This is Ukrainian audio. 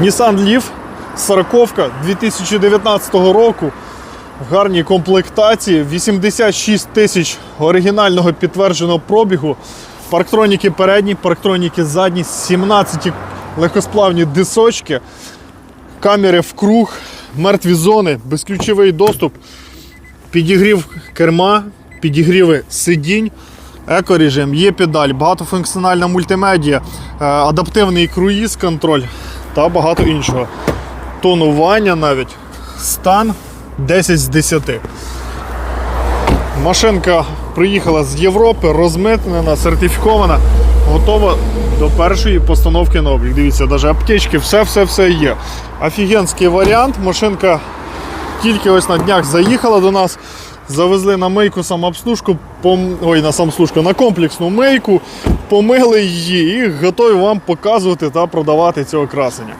Nissan Leaf 40 2019 року. В гарній комплектації, 86 тисяч оригінального підтвердженого пробігу. Парктроніки передні, парктроніки задні, 17 легкосплавні дисочки, камери в круг, мертві зони, безключовий доступ, підігрів керма, підігріви сидінь, екорежим, є педаль, багатофункціональна мультимедіа, е, адаптивний круїз контроль та багато іншого. Тонування навіть, стан 10 з 10. Машинка приїхала з Європи, розмитнена, сертифікована, готова до першої постановки на облік. Дивіться, навіть аптечки, все-все-все є. Офігенський варіант. Машинка тільки ось на днях заїхала до нас. Завезли на мийку самообслужку, пом... ой, на самообслужку, на комплексну мийку, помили її і готові вам показувати та продавати цього красення.